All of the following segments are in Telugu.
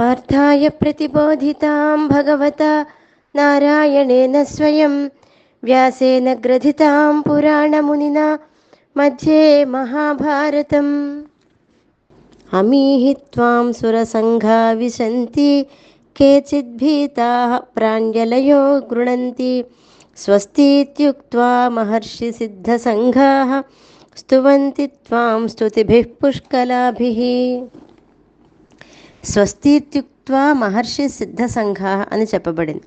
पार्थाय प्रतिबोधितां भगवता नारायणेन स्वयं, व्यासेन ग्रथितां पुराणमुनिना मध्ये महाभारतम्। अमीहि त्वां सुरसङ्घा विशन्ति केचिद्भीताः प्राञ्जलयो गृणन्ति। स्वस्तीत्युक्त्वा महर्षिसिद्धसङ्घाः स्तुवन्ति त्वां स्तुतिभिः पुष्कलाभिः। స్వస్తిత్యుక్త్వా మహర్షి సిద్ధ సంఘ అని చెప్పబడింది.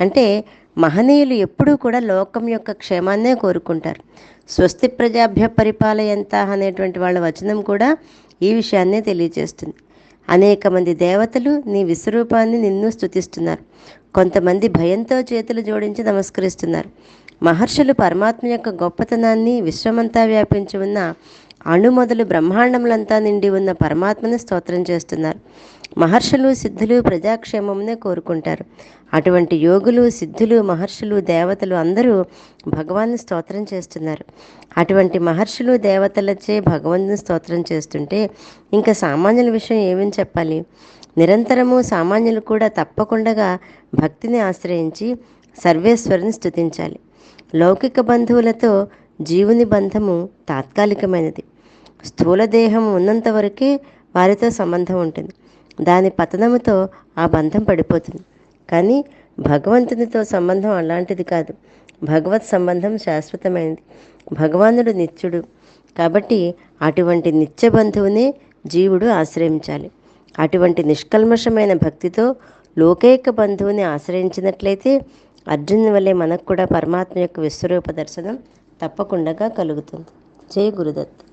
అంటే మహనీయులు ఎప్పుడూ కూడా లోకం యొక్క క్షేమాన్నే కోరుకుంటారు. స్వస్తి ప్రజాభ్య పరిపాలయంత అనేటువంటి వాళ్ళ వచనం కూడా ఈ విషయాన్నే తెలియజేస్తుంది. అనేక మంది దేవతలు నీ విశ్వరూపాన్ని నిన్ను స్తుతిస్తున్నారు. కొంతమంది భయంతో చేతులు జోడించి నమస్కరిస్తున్నారు. మహర్షులు పరమాత్మ యొక్క గొప్పతనాన్ని విశ్వమంతా వ్యాపించి ఉన్న అణు మొదలు బ్రహ్మాండములంతా నిండి ఉన్న పరమాత్మని స్తోత్రం చేస్తున్నారు. మహర్షులు సిద్ధులు ప్రజాక్షేమమునే కోరుకుంటారు. అటువంటి యోగులు సిద్ధులు మహర్షులు దేవతలు అందరూ భగవాన్ని స్తోత్రం చేస్తున్నారు. అటువంటి మహర్షులు దేవతలచే భగవంతుని స్తోత్రం చేస్తుంటే ఇంకా సామాన్యుల విషయం ఏమని చెప్పాలి? నిరంతరము సామాన్యులు కూడా తప్పకుండా భక్తిని ఆశ్రయించి సర్వేశ్వరుని స్తుతించాలి. లౌకిక బంధువులతో జీవుని బంధము తాత్కాలికమైనది. స్థూల దేహం ఉన్నంత వరకే వారితో సంబంధం ఉంటుంది. దాని పతనముతో ఆ బంధం పడిపోతుంది. కానీ భగవంతునితో సంబంధం అలాంటిది కాదు. భగవత్ సంబంధం శాశ్వతమైనది. భగవానుడు నిత్యుడు. కాబట్టి అటువంటి నిత్య బంధువునే జీవుడు ఆశ్రయించాలి. అటువంటి నిష్కల్మషమైన భక్తితో లోకైక బంధువుని ఆశ్రయించినట్లయితే అర్జున్ వల్లే మనకు కూడా పరమాత్మ యొక్క విశ్వరూప దర్శనం తప్పకుండా కలుగుతుంది. జై గురుదత్.